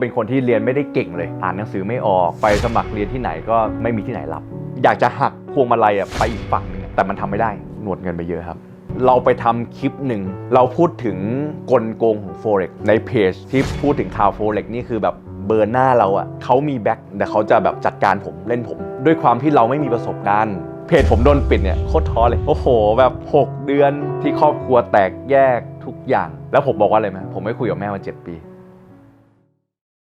เป็นคนที่เรียนไม่ได้เก่งเลย อ่านหนังสือไม่ออก ไปสมัครเรียนที่ไหนก็ไม่มีที่ไหนรับ อยากจะหักพวงมาลัยอะไปอีกฝั่งหนึงแต่มันทำไม่ได้ หนวดเงินไปเยอะครับ เราไปทำคลิปหนึ่ง เราพูดถึงกลโกงของ Forex ในเพจที่พูดถึงข่าว Forex นี่คือแบบเบอร์หน้าเราอะเขามีแบ็คแต่เขาจะแบบจัดการผมเล่นผม ด้วยความที่เราไม่มีประสบการณ์ เพจผมโดนปิดเนี่ยโคตรท้อเลย โอ้โห แบบ 6 เดือนที่ครอบครัวแตกแยกทุกอย่าง แล้วผมบอกว่าอะไรไหมผมไม่คุยกับแม่มา 7 ปี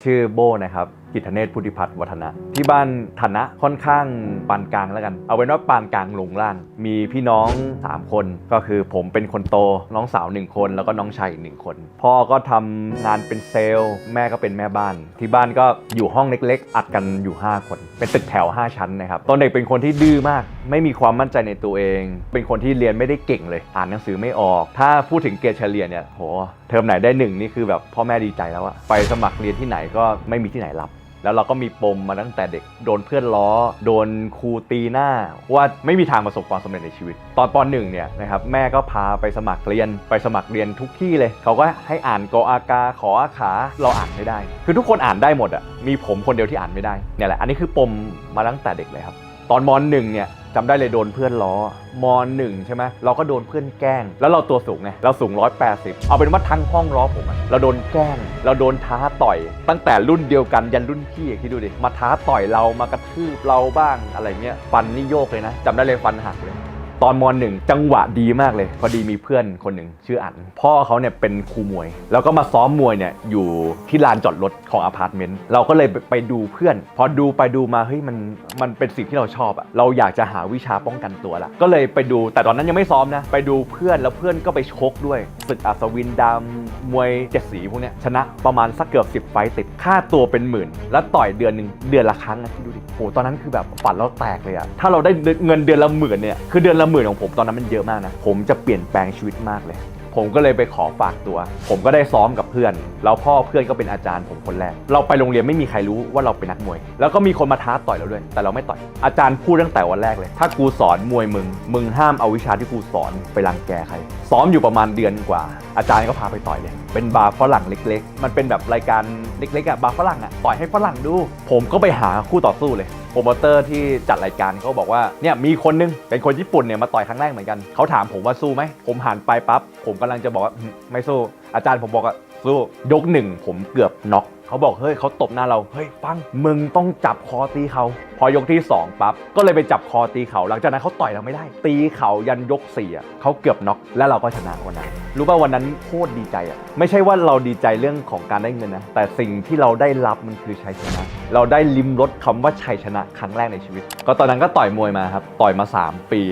ชื่อโบนะครับ กิตเนศพุทธิพัฒน์วัฒนะ ที่บ้านฐานะค่อนข้างปานกลางแล้วกัน เอาเป็นว่าปานกลางลงล่าง มีพี่น้อง 3 คนก็คือผมเป็นคนโต น้องสาว 1 คน แล้วก็น้องชายอีกหนึ่งคน พ่อก็ทำงานเป็นเซลล์ แม่ก็เป็นแม่บ้าน ที่บ้านก็อยู่ห้องเล็กๆ อัดกันอยู่ 5 คน เป็นตึกแถว 5 ชั้นนะครับตอนเด็กเป็นคนที่ดื้อมาก ไม่มีความมั่นใจในตัวเอง เป็นคนที่เรียนไม่ได้เก่งเลย อ่านหนังสือไม่ออก ถ้าพูดถึงเกรดเฉลี่ยเนี่ยโหเทอมไหนได้หนึ่งนี่คือแบบพ่อแม่ดีใจแล้วอะไปสมัครเรียนที่ไหนก็ไม่มีที่ไหนรับ แล้วเราก็มีปมมาตั้งแต่เด็ก โดนเพื่อนล้อ โดนครูตีหน้า ว่าไม่มีทางประสบความสำเร็จในชีวิต ตอนปหนึ่งเนี่ยนะครับแม่ก็พาไปสมัครเรียนไปสมัครเรียนทุกที่เลย เขาก็ให้อ่านกออากาขออาขาเราอ่านไม่ได้ คือทุกคนอ่านได้หมดอะมีผมคนเดียวที่อ่านไม่ได้เนี่ยแหละอันนี้คือปมมาตั้งแต่เด็กเลยครับตอนมหนึ่งเนี่ย จำได้เลยโดนเพื่อนล้อมอหนึ่งใช่ไหมเราก็โดนเพื่อนแกล้ง แล้วเราตัวสูงไงเราสูง 180 เอาเป็นว่าทั้งห้องล้อผมอะเราโดนแกล้ง เราโดนท้าต่อย ตั้งแต่รุ่นเดียวกันยันรุ่นพี่คิดดูดิมาท้าต่อยเรามากระทืบเราบ้างอะไรเงี้ยฟันนี่โยกเลยนะจำได้เลยฟันหักเลย ตอนมหนึ่งจังหวะดีมากเลย พอดีมีเพื่อนคนหนึ่งชื่ออันพ่อเขาเนี่ยเป็นครูมวย แล้วก็มาซ้อมมวยเนี่ยอยู่ที่ลานจอดรถของอพาร์ตเมนต์เราก็เลยไปไปดูเพื่อน พอดูไปดูมาเฮ้ยมันมันเป็นสิ่งที่เราชอบอะเราอยากจะหาวิชาป้องกันตัวละก็เลยไปดูแต่ตอนนั้นยังไม่ซ้อมนะ ไปดูเพื่อนแล้วเพื่อนก็ไปชกด้วยศึกอัศวินดำมวยเจ็ดสีพวกเนี้ยชนะประมาณสักเกือบ 10 ไฟต์ติดค่าตัวเป็นหมื่น แล้วต่อยเดือนหนึ่งเดือนละครั้งนะคิดดูดิโหตอนนั้นคือแบบฝันเราแตกเลยอะถ้าเราได้เงินเดือนละหมื่นเนี่ยคือเดือนละหมื่นของผมตอนนั้นมันเยอะมากนะ ผมจะเปลี่ยนแปลงชีวิตมากเลย ผมก็เลยไปขอฝากตัว ผมก็ได้ซ้อมกับเพื่อน แล้วพ่อเพื่อนก็เป็นอาจารย์ผมคนแรก เราไปโรงเรียนไม่มีใครรู้ว่าเราเป็นนักมวย แล้วก็มีคนมาท้าต่อยเราด้วย แต่เราไม่ต่อย อาจารย์พูดตั้งแต่วันแรกเลย ถ้ากูสอนมวยมึง มึงห้ามเอาวิชาที่กูสอนไปรังแกใคร ซ้อมอยู่ประมาณเดือนกว่า อาจารย์ก็พาไปต่อยเลย เป็นบาร์ฝรั่งเล็ก ๆ มันเป็นแบบรายการเล็กๆอะบาร์ฝรั่งอะต่อยให้ฝรั่งดู ผมก็ไปหาคู่ต่อสู้เลยโปรโมเตอร์ที่จัดรายการเขาบอกว่าเนี่ยมีคนนึงเป็นคนญี่ปุ่นเนี่ยมาต่อยครั้งแรกเหมือนกันเขาถามผมว่าสู้ไหมผมหันไปปั๊บผมกำลังจะบอกว่าไม่สู้อาจารย์ผมบอกว่าสู้ยกหนึ่งผมเกือบน็อก เขาบอกเฮ้ยเขาตบหน้าเราเฮ้ยปังมึงต้องจับคอตีเขาพอยกที่สองปั๊บก็เลยไปจับคอตีเขาหลังจากนั้นเขาต่อยเราไม่ได้ ตีเขายันยกสี่อะเขาเกือบน็อกและเราก็ชนะวันนั้นรู้ป่ะวันนั้นโคตรดีใจอะไม่ใช่ว่าเราดีใจเรื่องของการได้เงินนะแต่สิ่งที่เราได้รับมันคือชัยชนะ เราได้ลิมรสคำว่าชัยชนะครั้งแรกในชีวิต ก็ตอนนั้นก็ต่อยมวยมาครับต่อยมา 3 ปี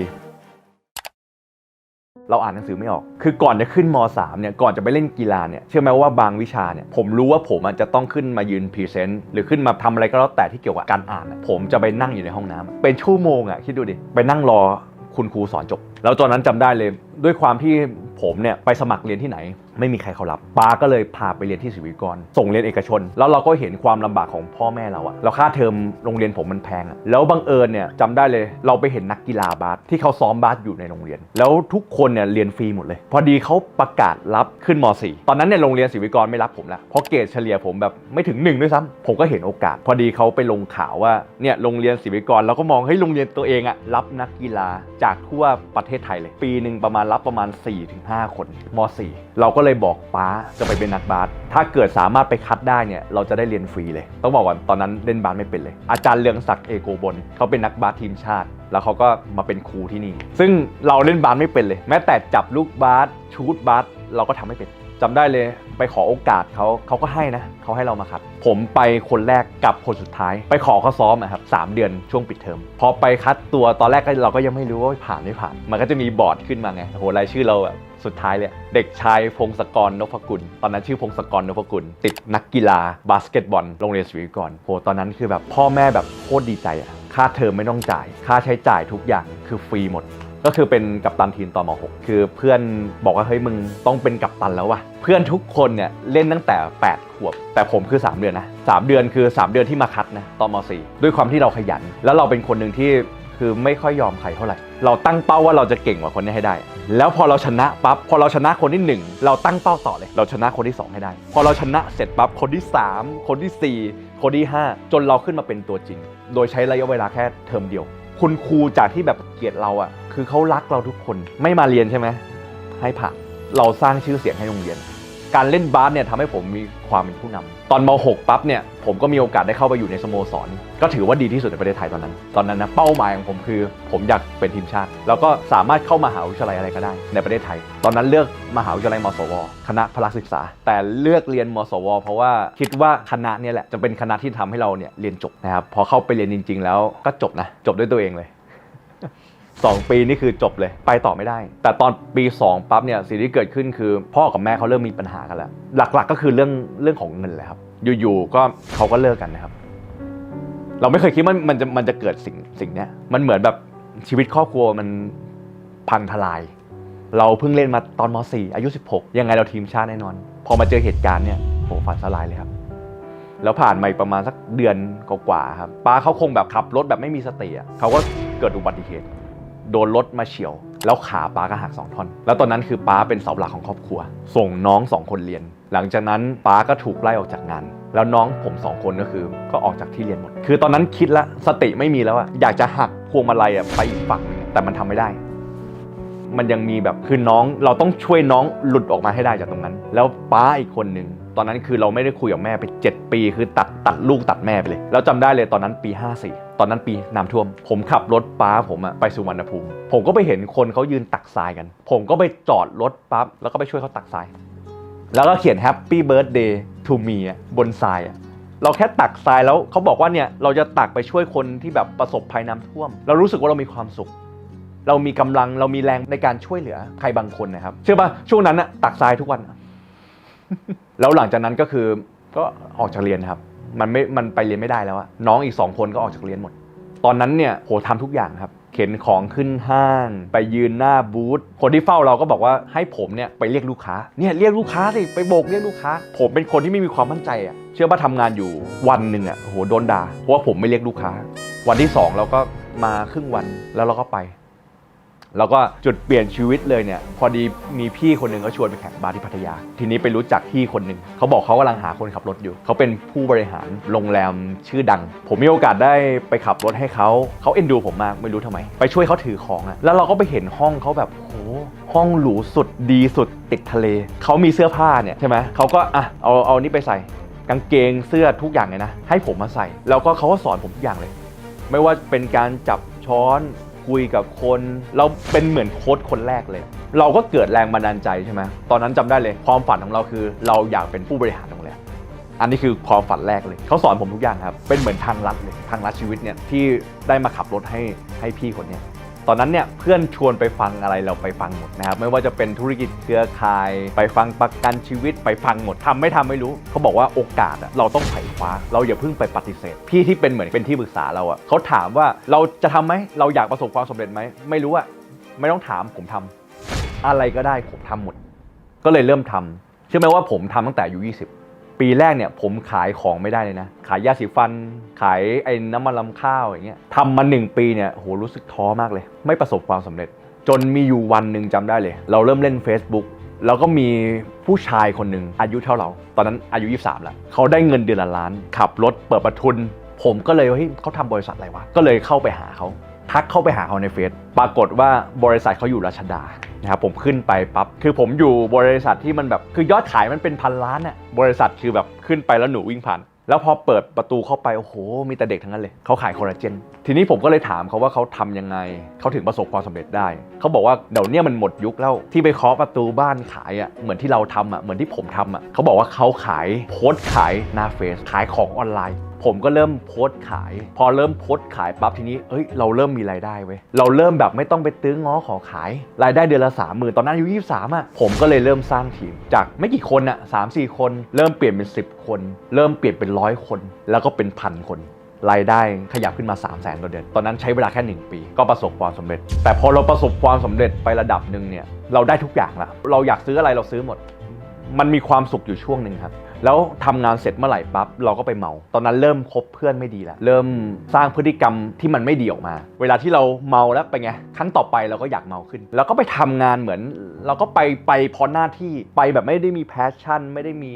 เราอ่านหนังสือไม่ออก คือก่อนจะขึ้นม .3 เนี่ย ก่อนจะไปเล่นกีฬาเนี่ย เชื่อไหมว่าบางวิชาเนี่ย ผมรู้ว่าผมอาจจะต้องขึ้นมายืนพรีเซนต์ หรือขึ้นมาทำอะไรก็แล้วแต่ที่เกี่ยวกับการอ่าน ผมจะไปนั่งอยู่ในห้องน้ำเป็นชั่วโมงอะคิดดูดิ ไปนั่งรอคุณครูสอนจบ แล้วตอนนั้นจำได้เลยด้วยความที่ผมเนี่ยไปสมัครเรียนที่ไหน ไม่มีใครเขารับป้าก็เลยพาไปเรียนที่ศิวิกร ส่งเรียนเอกชน แล้วเราก็เห็นความลำบากของพ่อแม่เราอะแล้วค่าเทอมโรงเรียนผมมันแพงอะแล้วบังเอิญเนี่ยจำได้เลย เราไปเห็นนักกีฬาบาสที่เขาซ้อมบาสอยู่ในโรงเรียน แล้วทุกคนเนี่ยเรียนฟรีหมดเลย พอดีเขาประกาศรับขึ้นม .4 ตอนนั้นเนี่ยโรงเรียนศิวิกรไม่รับผมแล้วเพราะเกรดเฉลี่ยผมแบบไม่ถึงหนึ่งด้วยซ้ำผมก็เห็นโอกาส พอดีเขาไปลงข่าวว่าเนี่ยโรงเรียนศิวิกรเราก็มองเฮ้ยโรงเรียนตัวเองอะรับนักกีฬาจากทั่วประเทศไทยเลย ปีหนึ่งประมาณรับประมาณ 4-5 คนม .4 เราก็เลยบอกป้าจะไปเป็นนักบาสถ้าเกิดสามารถไปคัดได้เนี่ยเราจะได้เรียนฟรีเลย ต้องบอกว่าตอนนั้นเล่นบาสไม่เป็นเลย อาจารย์เลืองศักดิ์เอโกบลเขาเป็นนักบาสทีมชาติ แล้วเขาก็มาเป็นครูที่นี่ ซึ่งเราเล่นบาสไม่เป็นเลย แม้แต่จับลูกบาสชูดบาสเราก็ทำไม่เป็น จำได้เลยไปขอโอกาสเขาเขาก็ให้นะเขาให้เรามาคัด ผมไปคนแรกกับคนสุดท้าย ไปขอเขาซ้อมอะครับสามเดือนช่วงปิดเทอมพอไปคัดตัวตอนแรกก็เราก็ยังไม่รู้ว่าผ่านไม่ผ่าน มันก็จะมีบอร์ดขึ้นมาไงโหรายชื่อเราแบบสุดท้ายเลยเด็กชายพงศกรนพกุล ตอนนั้นชื่อพงศกรนพกุล ติดนักกีฬาบาสเกตบอลโรงเรียนสวีกรโหตอนนั้นคือแบบพ่อแม่แบบโคตรดีใจอะค่าเทอมไม่ต้องจ่าย ค่าใช้จ่ายทุกอย่างคือฟรีหมด ก็คือเป็นกัปตันทีมตอนม .6 คือเพื่อนบอกว่าเฮ้ยมึงต้องเป็นกัปตันแล้ววะเพื่อนทุกคนเนี่ยเล่นตั้งแต่ 8 ขวบ แต่ผมคือ 3 เดือนนะ3เดือนคือ 3 เดือนที่มาคัดนะตอนม .4 ด้วยความที่เราขยัน แล้วเราเป็นคนหนึ่งที่คือไม่ค่อยยอมใครเท่าไหร่ เราตั้งเป้าว่าเราจะเก่งกว่าคนนี้ให้ได้ แล้วพอเราชนะปั๊บ พอเราชนะคนที่หนึ่งเราตั้งเป้าต่อเลย เราชนะคนที่สองให้ได้ พอเราชนะเสร็จปั๊บ คนที่สามคนที่สี่คนที่ห้าจนเราขึ้นมาเป็นตัวจริง โดยใช้ระยะเวลาแค่เทอมเดียว คุณครูจากที่แบบเกลียดเราอะ่ะ คือเขารักเราทุกคนไม่มาเรียนใช่ไหมให้ผ่านเราสร้างชื่อเสียงให้โรงเรียน การเล่นบาสเนี่ยทำให้ผมมีความเป็นผู้นำตอนม .6 ปั๊บเนี่ยผมก็มีโอกาสได้เข้าไปอยู่ในสโมสร ก็ถือว่าดีที่สุดในประเทศไทยตอนนั้น ตอนนั้นนะเป้าหมายของผมคือ ผมอยากเป็นทีมชาติ แล้วก็สามารถเข้ามหาวิทยาลัยอะไรก็ได้ ในประเทศไทย ตอนนั้นเลือกมหาวิทยาลัยมศวคณะพละศึกษา แต่เลือกเรียนมศวเพราะว่าคิดว่าคณะเนี่ยแหละจะเป็นคณะที่ทำให้เราเนี่ยเรียนจบนะครับพอเข้าไปเรียนจริง ๆ แล้วก็จบนะจบด้วยตัวเองเลย สองปีนี่คือจบเลย ไปต่อไม่ได้ แต่ตอนปี 2 ปั๊บเนี่ยสิ่งที่เกิดขึ้นคือ พ่อกับแม่เขาเริ่มมีปัญหากันแล้ว หลักๆ ก็คือเรื่องเรื่องของเงินเลยครับ อยู่ๆก็เขาก็เลิกกันนะครับ เราไม่เคยคิดว่ามันจะมันจะเกิดสิ่งสิ่งเนี้ยมันเหมือนแบบชีวิตครอบครัวมันพังทลาย เราเพิ่งเล่นมาตอนม .4 อายุ 16 ยังไงเราทีมชาติแน่นอน พอมาเจอเหตุการณ์เนี่ยโหฝันสลายเลยครับแล้วผ่านมาประมาณสักเดือนกว่าๆครับป้าเขาคงแบบขับรถแบบไม่มีสติเขาก็เกิดอุบัติเหตุ โดนรถมาเฉียว แล้วขาป้าก็หักสองท่อน แล้วตอนนั้นคือป้าเป็นเสาหลักของครอบครัว ส่งน้องสองคนเรียน หลังจากนั้นป้าก็ถูกไล่ออกจากงาน แล้วน้องผมสองคนก็คือก็ออกจากที่เรียนหมด คือตอนนั้นคิดแล้วสติไม่มีแล้วอะอยากจะหักพวงมาลัยอะไปอีกฝั่งนึงแต่มันทำไม่ได้ มันยังมีแบบคือน้องเราต้องช่วยน้องหลุดออกมาให้ได้จากตรงนั้น แล้วป้าอีกคนหนึ่งตอนนั้นคือเราไม่ได้คุยกับแม่ไป 7 ปี คือตัดตัดลูกตัดแม่ไปเลย แล้วจำได้เลยตอนนั้นปี 54 ตอนนั้นปีน้ำท่วม ผมขับรถป้าผมอะไปสุวรรณภูมิ ผมก็ไปเห็นคนเขายืนตักทรายกัน ผมก็ไปจอดรถปั๊บแล้วก็ไปช่วยเขาตักทราย แล้วก็เขียน Happy Birthday to me อะบนทรายอะเราแค่ตักทรายแล้วเขาบอกว่าเนี่ยเราจะตักไปช่วยคนที่แบบประสบภัยน้ำท่วม เรารู้สึกว่าเรามีความสุข เรามีกำลังเรามีแรงในการช่วยเหลือใครบางคนนะครับ เชื่อป่ะช่วงนั้นอะตักทรายทุกวัน แล้วหลังจากนั้นก็คือก็ออกจากเรียนครับ มันไม่มันไปเรียนไม่ได้แล้วอะน้องอีกสองคนก็ออกจากเรียนหมด ตอนนั้นเนี่ยโหทำทุกอย่างครับเข็นของขึ้นห้าง ไปยืนหน้าบูธคนที่เฝ้าเราก็บอกว่าให้ผมเนี่ยไปเรียกลูกค้าเนี่ยเรียกลูกค้าสิไปโบกเรียกลูกค้า ผมเป็นคนที่ไม่มีความมั่นใจอะเชื่อว่าทำงานอยู่วันหนึ่งอะโหโดนด่าเพราะว่าผมไม่เรียกลูกค้า วันที่สองเราก็มาครึ่งวันแล้วเราก็ไป แล้วก็จุดเปลี่ยนชีวิตเลยเนี่ยพอดีมีพี่คนหนึ่งเขาชวนไปแข่งบาสที่พัทยา ทีนี้ไปรู้จักพี่คนหนึ่งเขาบอกเขากำลังหาคนขับรถอยู่ เขาเป็นผู้บริหารโรงแรมชื่อดัง ผมมีโอกาสได้ไปขับรถให้เขาเขาเอ็นดูผมมากไม่รู้ทำไม ไปช่วยเขาถือของอะแล้วเราก็ไปเห็นห้องเขาแบบโหห้องหรูสุดดีสุดติดทะเลเขามีเสื้อผ้าเนี่ยใช่ไหมเขาก็อะเอาเอานี่ไปใส่กางเกงเสื้อทุกอย่างเลยนะให้ผมมาใส่ แล้วก็เขาก็สอนผมทุกอย่างเลย ไม่ว่าเป็นการจับช้อน คุยกับคน เราเป็นเหมือนโค้ชคนแรกเลย เราก็เกิดแรงบันดาลใจใช่ไหมตอนนั้นจำได้เลยความฝันของเราคือ เราอยากเป็นผู้บริหารโรงแรมอันนี้คือความฝันแรกเลย เขาสอนผมทุกอย่างครับ เป็นเหมือนทางลัดเลย ทางลัดชีวิตเนี่ยที่ได้มาขับรถให้ให้พี่คนเนี้ย ตอนนั้นเนี่ยเพื่อนชวนไปฟังอะไรเราไปฟังหมดนะครับไม่ว่าจะเป็นธุรกิจเครือข่าย ไปฟังประกันชีวิตไปฟังหมดทำไม่ทำไม่รู้ เขาบอกว่าโอกาสเราต้องไขว้า เราอย่าเพิ่งไปปฏิเสธ พี่ที่เป็นเหมือนเป็นที่ปรึกษาเราอะเขาถามว่าเราจะทำไหมเราอยากประสบความสำเร็จไหมไม่รู้อะไม่ต้องถามผมทำอะไรก็ได้ผมทำหมด ก็เลยเริ่มทำเชื่อไหมว่าผมทำตั้งแต่อายุ20 ปีแรกเนี่ยผมขายของไม่ได้เลยนะ ขายยาสีฟัน ขายไอ้น้ำมันลำข้าวอย่างเงี้ยทำมาหนึ่งปีเนี่ยโหรู้สึกท้อมากเลย ไม่ประสบความสำเร็จ จนมีอยู่วันหนึ่งจำได้เลย เราเริ่มเล่น Facebook แล้วก็มีผู้ชายคนหนึ่งอายุเท่าเรา ตอนนั้นอายุ 23 แล้ว เขาได้เงินเดือนละล้าน ขับรถเปิดประทุน ผมก็เลยว่าเฮ้ยเขาทำบริษัทอะไรวะ ก็เลยเข้าไปหาเขาทักเข้าไปหาเขาในเฟซปรากฏว่าบริษัทเขาอยู่รัชดา นะครับผมขึ้นไปปั๊บคือผมอยู่บริษัทที่มันแบบคือยอดขายมันเป็นพันล้านอะบริษัทคือแบบขึ้นไปแล้วหนูวิ่งผ่าน แล้วพอเปิดประตูเข้าไป โอ้โห มีแต่เด็กทั้งนั้นเลย เขาขายคอลลาเจน ทีนี้ผมก็เลยถามเขาว่าเขาทำยังไง เขาถึงประสบความสำเร็จได้ เขาบอกว่าเดี๋ยวเนี้มันหมดยุคแล้วที่ไปเคาะประตูบ้านขายอะเหมือนที่เราทำอะเหมือนที่ผมทำอะเขาบอกว่าเขาขายโพสต์ขายหน้าเฟซขายของออนไลน์ ผมก็เริ่มโพสต์ขาย พอเริ่มโพสต์ขายปั๊บทีนี้เอ้ยเราเริ่มมีรายได้เว้ยเราเริ่มแบบไม่ต้องไปตื้อง้อขอขาย รายได้เดือนละสามหมื่นตอนนั้นอายุยี่สามอะผมก็เลยเริ่มสร้างทีม จากไม่กี่คนอะสามสี่คนเริ่มเปลี่ยนเป็น10คน เริ่มเปลี่ยนเป็นร้อยคน แล้วก็เป็นพันคนรายได้ขยับขึ้นมา 3 0 0แสนต่อเดือน ตอนนั้นใช้เวลาแค่ 1 ปี ก็ประสบความสำเร็จ แต่พอเราประสบความสำเร็จไประดับหนึ่งเนี่ย เราได้ทุกอย่างละ เราอยากซื้ออะไรเราซื้อหมด มันมีความสุขอยู่ช่วงหนึ่งครับ แล้วทำงานเสร็จเมื่อไหร่ปั๊บเราก็ไปเมา ตอนนั้นเริ่มคบเพื่อนไม่ดีแล้วเริ่มสร้างพฤติกรรมที่มันไม่ดีออกมา เวลาที่เราเมาแล้วไปไงครั้งต่อไปเราก็อยากเมาขึ้น แล้วก็ไปทำงานเหมือน เราก็ไปไปพราะหน้าที่ไปแบบไม่ได้มีแพชชั่น ไม่ได้มี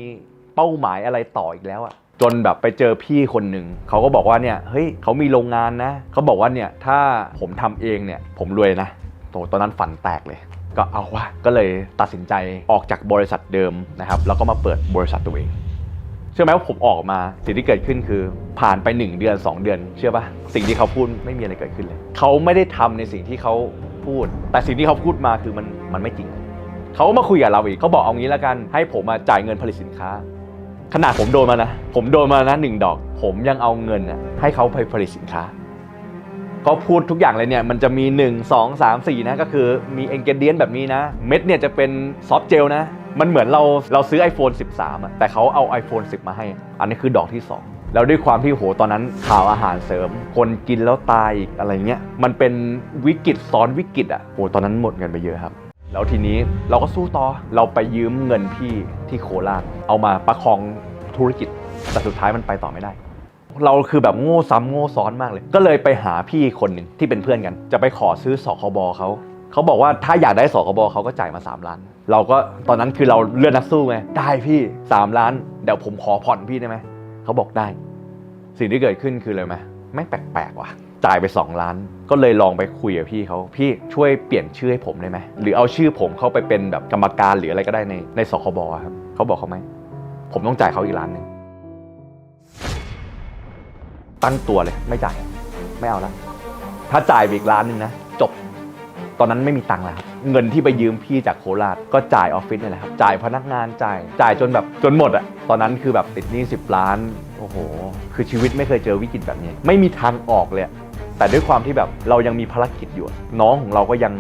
เป้าหมายอะไรต่ออีกแล้วอะจนแบบไปเจอพี่คนหนึ่งเขาก็บอกว่าเนี่ยเฮ้ยเขามีโรงงานนะเขาบอกว่าเนี่ยถ้าผมทำเองเนี่ยผมรวยนะโตตอนนั้นฝันแตกเลย ก็เอาวะก็เลยตัดสินใจออกจากบริษัทเดิมนะครับ แล้วก็มาเปิดบริษัทตัวเอง เชื่อไหมว่าผมออกมาสิ่งที่เกิดขึ้นคือผ่านไป 1 เดือน 2 เดือน เชื่อปะสิ่งที่เขาพูดไม่มีอะไรเกิดขึ้นเลย เขาไม่ได้ทำในสิ่งที่เขาพูด แต่สิ่งที่เขาพูดมาคือมันมันไม่จริง เขามาคุยกับเราอีกเขาบอกเอางี้แล้วกันให้ผมมาจ่ายเงินผลิตสินค้า ขนาดผมโดนมานะ ผมโดนมานะหนึ่งดอก ผมยังเอาเงินน่ะให้เขาไปผลิตสินค้า ก็พูดทุกอย่างเลยเนี่ยมันจะมี 1 2 3 4 นะก็คือมีเอนเกเดียนแบบนี้นะ เม็ดเนี่ยจะเป็นซอฟต์เจลนะ มันเหมือนเราเราซื้อ iPhone 13อะแต่เขาเอา iPhone 10 มาให้ อันนี้คือดอกที่ 2แล้วด้วยความที่โหตอนนั้นข่าวอาหารเสริม คนกินแล้วตายอีกอะไรเงี้ยมันเป็นวิกฤตซ้อนวิกฤตอะโหตอนนั้นหมดเงินไปเยอะครับ แล้วทีนี้เราก็สู้ต่อเราไปยืมเงินพี่ที่โคราชเอามาประคองธุรกิจแต่สุดท้ายมันไปต่อไม่ได้ เราคือแบบโง่ซ้ำโง่ซ้อนมากเลย ก็เลยไปหาพี่คนหนึ่งที่เป็นเพื่อนกัน จะไปขอซื้อสคบเขาเขาบอกว่าถ้าอยากได้สคบเขาก็จ่ายมา 3 ล้าน เราก็ตอนนั้นคือเราเลือดนักสู้ไงได้พี่ 3 ล้านเดี๋ยวผมขอผ่อนพี่ได้ไหมเขาบอกได้ สิ่งที่เกิดขึ้นคืออะไรไหมไม่แปลกๆว่ะจ่ายไป 2 ล้าน ก็เลยลองไปคุยกับพี่เขาพี่ช่วยเปลี่ยนชื่อให้ผมได้ไหมหรือเอาชื่อผมเข้าไปเป็นแบบกรรมการหรืออะไรก็ได้ในในสคบครับเขาบอกเขาไหมผมต้องจ่ายเขาอีกล้านหนึ่ง ตั้งตัวเลย ไม่จ่าย ไม่เอาละถ้าจ่ายอีกล้านหนึงนะ จบ ตอนนั้นไม่มีตังค์แล้วครับเงินที่ไปยืมพี่จากโคราชก็จ่ายออฟฟิศนี่แหละครับ จ่ายพนักงานจ่าย จ่ายจนแบบจนหมดอะตอนนั้นคือแบบติดหนี้10 ล้าน โอ้โห คือชีวิตไม่เคยเจอวิกฤตแบบนี้ ไม่มีทางออกเลยอะแต่ด้วยความที่แบบเรายังมีภารกิจอยู่อะน้องของเราก็ยัง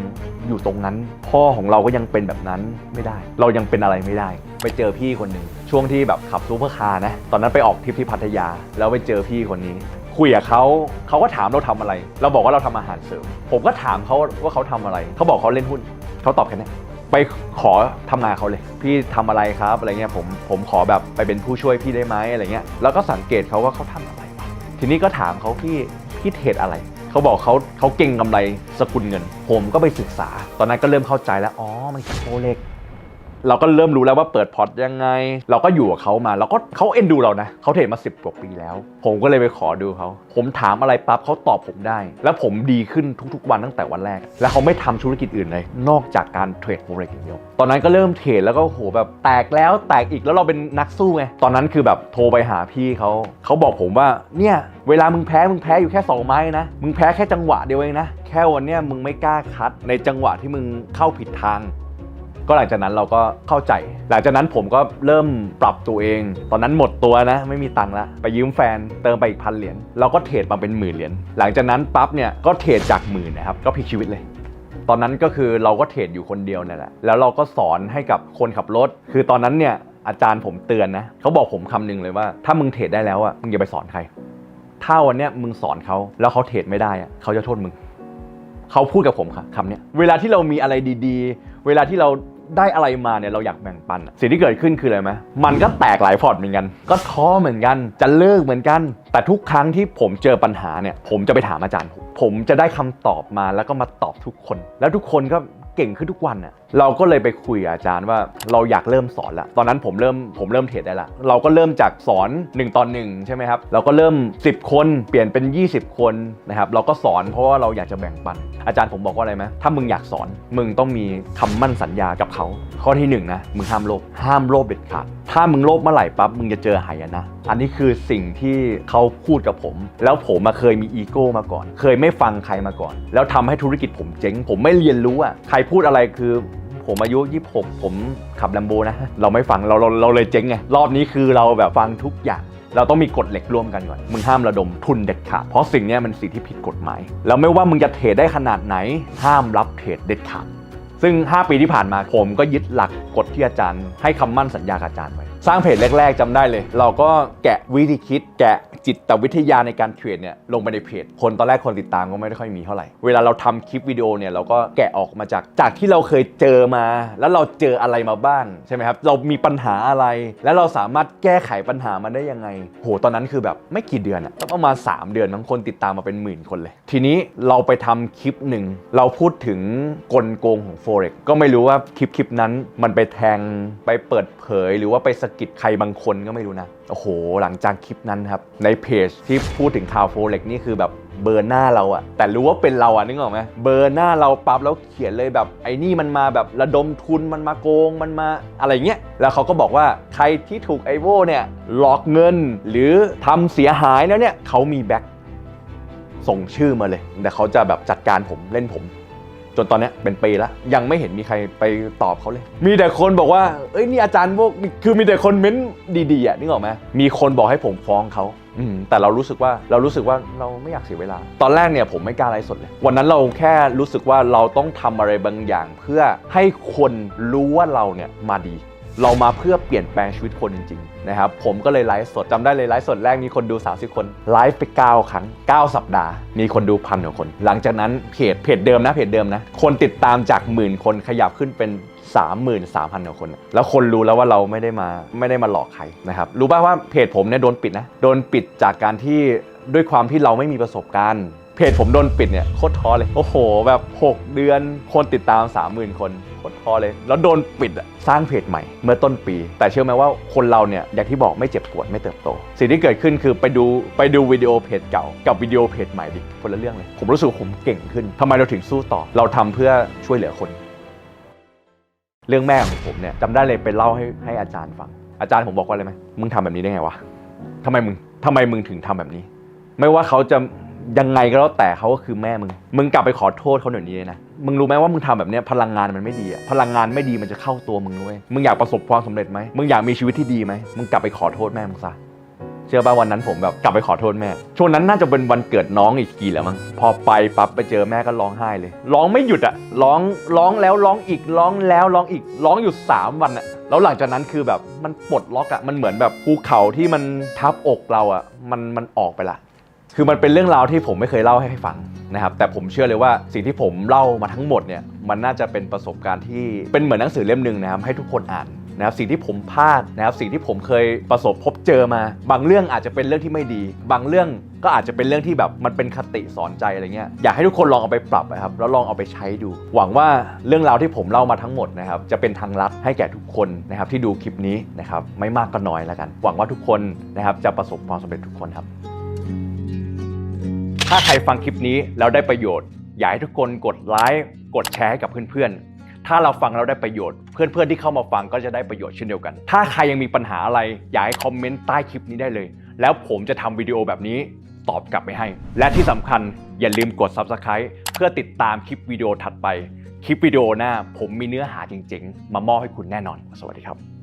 อยู่ตรงนั้น พ่อของเราก็ยังเป็นแบบนั้นไม่ได้ เรายังเป็นอะไรไม่ได้ ไปเจอพี่คนหนึ่งช่วงที่แบบขับซูเปอร์คาร์นะตอนนั้นไปออกทริปที่พัทยา แล้วไปเจอพี่คนนี้คุยกับเขาเขาก็ถามเราทำอะไร เราบอกว่าเราทำอาหารเสริม ผมก็ถามเขาว่าเขาทำอะไร เขาบอกเขาเล่นหุ้นเขาตอบแค่นี้ไปขอทำงานเขาเลย พี่ทำอะไรครับอะไรเงี้ยผมผมขอแบบไปเป็นผู้ช่วยพี่ได้ไหมอะไรเงี้ยแล้วก็สังเกตเขาว่าเขาทำอะไรวะทีนี้ก็ถามเขาพี่พี่เทรดอะไรเขาบอกเขาเขาเก่งกำไรสกุลเงิน ผมก็ไปศึกษา ตอนนั้นก็เริ่มเข้าใจแล้ว อ๋อ มันคือโปรเล็ก เราก็เริ่มรู้แล้วว่าเปิดพอร์ตยังไง เราก็อยู่กับเขามา แล้วก็เขาเอ็นดูเรานะเขาเทรดมา 10 กว่าปีแล้ว ผมก็เลยไปขอดูเขาผมถามอะไรปั๊บเขาตอบผมได้ แล้วผมดีขึ้นทุกๆ วันตั้งแต่วันแรก แล้วเขาไม่ทำธุรกิจอื่นเลย นอกจากการเทรดโฟเร็กอย่างเดียวตอนนั้นก็เริ่มเทรดแล้วก็โหแบบแตกแล้วแตกอีกแล้วเราเป็นนักสู้ไงตอนนั้นคือแบบโทรไปหาพี่เขาเขาบอกผมว่าเนี่ยเวลามึงแพ้มึงแพ้อยู่แค่สองไม้นะมึงแพ้แค่จังหวะเดียวเองนะแค่วันเนี้ยมึงไม่กล้าคัดในจังหวะที่มึงเข้าผิดทาง ก็หลังจากนั้นเราก็เข้าใจ หลังจากนั้นผมก็เริ่มปรับตัวเอง ตอนนั้นหมดตัวนะไม่มีตังค์ละไปยืมแฟนเติมไปอีกพันเหรียญเราก็เทรดมาเป็นหมื่นเหรียญหลังจากนั้นปั๊บเนี่ยก็เทรดจากหมื่นนะครับก็พลิกชีวิตเลยตอนนั้นก็คือเราก็เทรดอยู่คนเดียวนั่แหละ แล้วเราก็สอนให้กับคนขับรถ คือตอนนั้นเนี่ยอาจารย์ผมเตือนนะ เขาบอกผมคำหนึงเลยว่า ถ้ามึงเทรดได้แล้วอะ มึงอย่าไปสอนใคร ถ้าวันเนี้ยมึงสอนเขาแล้วเขาเทรดไม่ได้อะเขาจะโทษมึง เขาพูดกับผมครับคำเนี้ย เวลาที่เรามีอะไรดี ๆ เวลาที่เรา ได้อะไรมาเนี่ยเราอยากแบ่งปัน สิ่งที่เกิดขึ้นคืออะไรไหมมันก็แตกหลายพอร์ตเหมือนกัน ก็ท้อเหมือนกันจะเลิกเหมือนกัน แต่ทุกครั้งที่ผมเจอปัญหาเนี่ยผมจะไปถามอาจารย์ ผมผมจะได้คำตอบมาแล้วก็มาตอบทุกคน แล้วทุกคนก็เก่งขึ้นทุกวันอะเราก็เลยไปคุยกับอาจารย์ว่าเราอยากเริ่มสอนละตอนนั้นผมเริ่มผมเริ่มเทรดได้ละเราก็เริ่มจากสอน 1ตอนหนึ่งใช่ไหมครับเราก็เริ่ม 10 คนเปลี่ยนเป็น 20 คนนะครับเราก็สอนเพราะว่าเราอยากจะแบ่งปัน อาจารย์ผมบอกว่าอะไรไหมถ้ามึงอยากสอนมึงต้องมีคำมั่นสัญญากับเขา ข้อที่หนึ่งนะมึงห้ามโลภห้ามโลภเด็ดขาดถ้ามึงโลภเมื่อไหร่ปั๊บมึงจะเจอหายนะ อันนี้คือสิ่งที่เขาพูดกับผม แล้วผมมาเคยมีอีโก้มาก่อน เคยไม่ฟังใครมาก่อน แล้วทำให้ธุรกิจผมเจ๊ง ผมไม่เรียนรู้อะใครพูดอะไรคือ ผมอายุ 26 ผมขับแลมโบนะ เราไม่ฟังเราเราเราเลยเจ๊งไง รอบนี้คือเราแบบฟังทุกอย่าง เราต้องมีกฎเหล็กร่วมกันก่อน มึงห้ามระดมทุนเด็ดขาด เพราะสิ่งนี้มันสิ่งที่ผิดกฎหมาย แล้วไม่ว่ามึงจะเทรดได้ขนาดไหน ห้ามรับเทรดเด็ดขาด ซึ่ง 5 ปีที่ผ่านมาผมก็ยึดหลักกฎที่อาจารย์ ให้คำมั่นสัญญากับอาจารย์ไว้ สร้างเพจแรก ๆจำได้เลย เราก็แกะวิธีคิด แกะ จิตวิทยาในการเทรดเนี่ยลงไปในเพจ คนตอนแรกคนติดตามก็ไม่ได้ค่อยมีเท่าไหร่ เวลาเราทำคลิปวิดีโอเนี่ยเราก็แกะออกมาจากจากที่เราเคยเจอมา แล้วเราเจออะไรมาบ้างใช่ไหมครับเรามีปัญหาอะไร แล้วเราสามารถแก้ไขปัญหามันได้ยังไงโหตอนนั้นคือแบบไม่กี่เดือนอะประมาณ3เดือนบางคนติดตามมาเป็นหมื่นคนเลย ทีนี้เราไปทำคลิปหนึ่งเราพูดถึงกลโกงของ Forex ก็ไม่รู้ว่าคลิปคลิปนั้นมันไปแทงไปเปิดเผย หรือว่าไปสะกิดใครบางคนก็ไม่รู้นะ โอ้โห หลังจากคลิปนั้นครับ ในเพจที่พูดถึงข่าว Forex นี่คือแบบเบอร์หน้าเราอะแต่รู้ว่าเป็นเราอะนึกออกไหมเบอร์หน้าเราปั๊บแล้วเขียนเลยแบบไอ้นี่มันมาแบบระดมทุนมันมาโกงมันมาอะไรเงี้ยแล้วเขาก็บอกว่าใครที่ถูกไอโวเนี่ยหลอกเงินหรือทำเสียหายแล้วเนี่ยเขามีแบ็คส่งชื่อมาเลยแต่เขาจะแบบจัดการผมเล่นผม จนตอนนี้เป็นปีแล้ว ยังไม่เห็นมีใครไปตอบเขาเลย มีแต่คนบอกว่า เอ้ยนี่อาจารย์พวกคือมีแต่คนเม้นดีๆอะนึกออกไหมมีคนบอกให้ผมฟ้องเขาอืแต่เรารู้สึกว่าเรารู้สึกว่าเราไม่อยากเสียเวลา ตอนแรกเนี่ยผมไม่กล้าไลฟ์สดเลย วันนั้นเราแค่รู้สึกว่าเราต้องทำอะไรบางอย่าง เพื่อให้คนรู้ว่าเราเนี่ยมาดี เรามาเพื่อเปลี่ยนแปลงชีวิตคนจริงๆนะครับผมก็เลยไลฟ์สดจำได้เลยไลฟ์สดแรกมีคนดู 30 คนไลฟ์ไป 9 ครั้ง 9 สัปดาห์ มีคนดูพันกว่าคน หลังจากนั้นเพจเพจเดิมนะเพจเดิมนะ คนติดตามจากหมื่นคนขยับขึ้นเป็น 33,000กว่าคน แล้วคนรู้แล้วว่าเราไม่ได้มาไม่ได้มาหลอกใครนะครับรู้ป่ะว่าเพจผมเนี่ยโดนปิดนะโดนปิดจากการที่ด้วยความที่เราไม่มีประสบการณ์ เพจผมโดนปิดเนี่ยโคตรท้อเลย โอ้โห แบบ 6 เดือนคนติดตาม 30,000 คนโคตรท้อเลย แล้วโดนปิดอะสร้างเพจใหม่ เมื่อต้นปี แต่เชื่อไหมว่าคนเราเนี่ยอย่างที่บอกไม่เจ็บปวดไม่เติบโต สิ่งที่เกิดขึ้นคือไปดูไปดูวิดีโอเพจเก่ากับวิดีโอเพจใหม่ดิคนละเรื่องเลย ผมรู้สึกผมเก่งขึ้นทำไมเราถึงสู้ต่อ เราทำเพื่อช่วยเหลือคน เรื่องแม่ของผมเนี่ยจำได้เลยไปเล่าให้ให้อาจารย์ฟัง อาจารย์ผมบอกว่าอะไรไหมมึงทำแบบนี้ได้ไงวะทำไมมึงทำไมมึงถึงทำแบบนี้ ไม่ว่าเขาจะ ยังไงก็แล้วแต่เขาก็คือแม่มึง มึงกลับไปขอโทษเขาเดี๋ยวนี้เลยนะ มึงรู้ไหมว่ามึงทำแบบนี้พลังงานมันไม่ดีอะพลังงานไม่ดีมันจะเข้าตัวมึงด้วยมึงอยากประสบความสำเร็จไหมมึงอยากมีชีวิตที่ดีไหมมึงกลับไปขอโทษแม่มึงซะเชื่อป่ะวันนั้นผมแบบกลับไปขอโทษแม่ ช่วงนั้นน่าจะเป็นวันเกิดน้องอีกทีแหละมั้ง พอไปปั๊บไปเจอแม่ก็ร้องไห้เลย ร้องไม่หยุดอะร้องร้องแล้วร้องอีกร้องแล้วร้องอีกร้องอยู่ 3 วันอะแล้วหลังจากนั้นคือแบบมันปลดล็อกอะมันเหมือนแบบภูเขาที่มันทับอกเราอะมันมันออกไปละ คือมันเป็นเรื่องราวที่ผมไม่เคยเล่าให้ฟังนะครับแต่ผมเชื่อเลยว่าสิ่งที่ผมเล่ามาทั้งหมดเนี่ยมันน่าจะเป็นประสบการณ์ที่เป็นเหมือนหนังสือเล่มหนึ่งนะครับให้ทุกคนอ่านนะครับสิ่งที่ผมพลาดนะครับสิ่งที่ผมเคยประสบพบเจอมา บางเรื่องอาจจะเป็นเรื่องที่ไม่ดี บางเรื่องก็อาจจะเป็นเรื่องที่แบบมันเป็นคติสอนใจอะไรเงี้ยอยากให้ทุกคนลองเอาไปปรับนะครับแล้วลองเอาไปใช้ดู หวังว่าเรื่องราวที่ผมเล่ามาทั้งหมดนะครับจะเป็นทางลัดให้แก่ทุกคนนะครับที่ดูคลิปนี้นะครับไม่มากก็น้อยแล้วกัน หวังว่าทุกคนนะครับจะประสบความสำเร็จทุกคนครับ ถ้าใครฟังคลิปนี้แล้วได้ประโยชน์ อยากให้ทุกคนกดไลค์กดแชร์ให้กับเพื่อนๆ ถ้าเราฟังแล้วได้ประโยชน์ เพื่อนๆที่เข้ามาฟังก็จะได้ประโยชน์เช่นเดียวกัน ถ้าใครยังมีปัญหาอะไร อยากให้คอมเมนต์ใต้คลิปนี้ได้เลย แล้วผมจะทำวิดีโอแบบนี้ตอบกลับไปให้ และที่สำคัญอย่าลืมกด Subscribe เพื่อติดตามคลิปวิดีโอถัดไป คลิปวิดีโอหน้าผมมีเนื้อหาจริงๆ มามอบให้คุณแน่นอน สวัสดีครับ